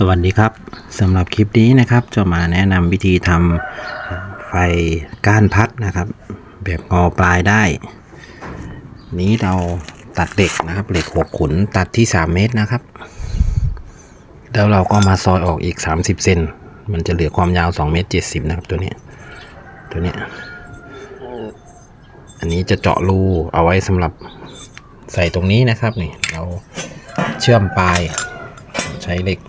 สวัสดีครับสำหรับคลิปนี้นะครับ จะมาแนะนำวิธีทำไฟก้านพัดนะครับ แบบงอปลายได้ นี้เราตัดเหล็กนะครับเหล็กหกขุนตัดที่ 3 เมตรนะครับ แล้วเราก็มาซอยออกอีก 30เซนมันจะเหลือความยาว2เมตร70นะครับตัวนี้ตัวนี้ อันนี้จะเจาะรูเอาไว้สำหรับใส่ตรงนี้นะครับนี่เราเชื่อมปลายใช้เหล็ก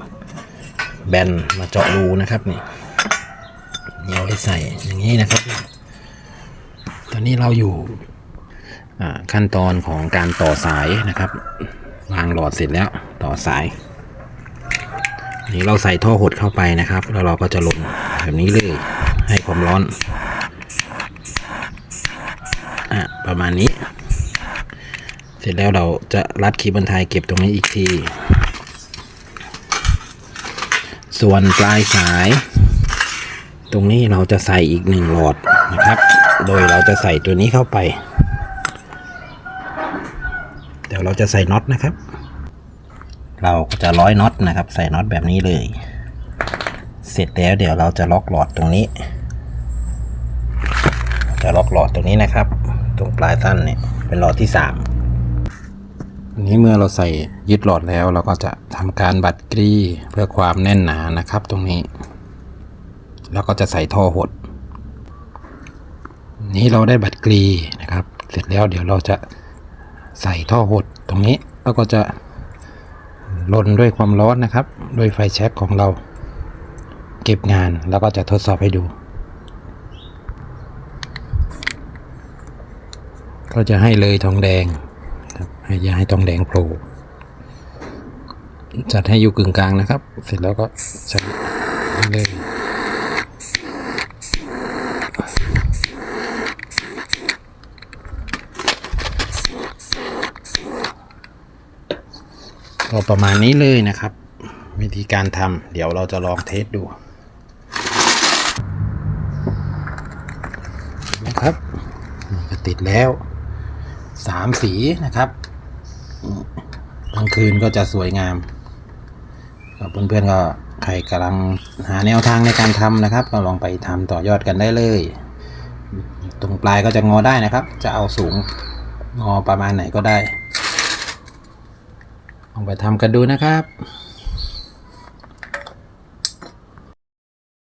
แบนมาเจาะรูนะครับนี่นี่เอาไว้ใส่อย่างนี้นะครับ ตอนนี้เราอยู่ขั้นตอนของการต่อสายนะครับวางหลอดเสร็จแล้วต่อสาย นี่เราใส่ท่อหดเข้าไปนะครับ แล้วเราก็จะลงแบบนี้เลยให้ความร้อนอะประมาณนี้ เสร็จแล้วเราจะรัดคีย์บันไทยเก็บตรงนี้อีกที ส่วนปลายสาย ตรงนี้เราจะใส่อีกหนึ่งหลอดนะครับ โดยเราจะใส่ตัวนี้เข้าไปเดี๋ยวเราจะใส่น็อตนะครับ เราก็จะร้อยน็อตนะครับ ใส่น็อตแบบนี้เลย เสร็จแล้วเดี๋ยวเราจะล็อกหลอดตรงนี้ จะล็อกหลอดตรงนี้นะครับ ตรงปลายสั้นเนี่ยเป็นหลอดที่สาม อันนี้เมื่อเราใส่ยึดหลอดแล้วเราก็จะทำการบัดกรีเพื่อความแน่นหนานะครับ ตรงนี้ แล้วก็จะใส่ท่อหด นี้เราได้บัดกรีนะครับ เสร็จแล้วเดี๋ยวเราจะใส่ท่อหดตรงนี้แล้วก็จะลนด้วยความร้อนนะครับ ด้วยไฟแช็กของเราเก็บงานแล้วก็จะทดสอบให้ดู ก็จะให้เลยทองแดง อย่าให้ทองแดงโผล่จัดให้อยู่กึ่งกลางนะครับ เสร็จแล้วก็ใส่เลยก็ประมาณนี้เลยนะครับ วิธีการทำเดี๋ยวเราจะลองเทสดูนะครับก็ติดแล้วสามสีนะครับ กลางคืนก็จะสวยงามเพื่อนๆก็ใครกำลังหาแนวทางในการทำนะครับ ก็ลองไปทำต่อยอดกันได้เลย ตรงปลายก็จะงอได้นะครับ จะเอาสูงงอประมาณไหนก็ได้ ลองไปทำกันดูนะครับ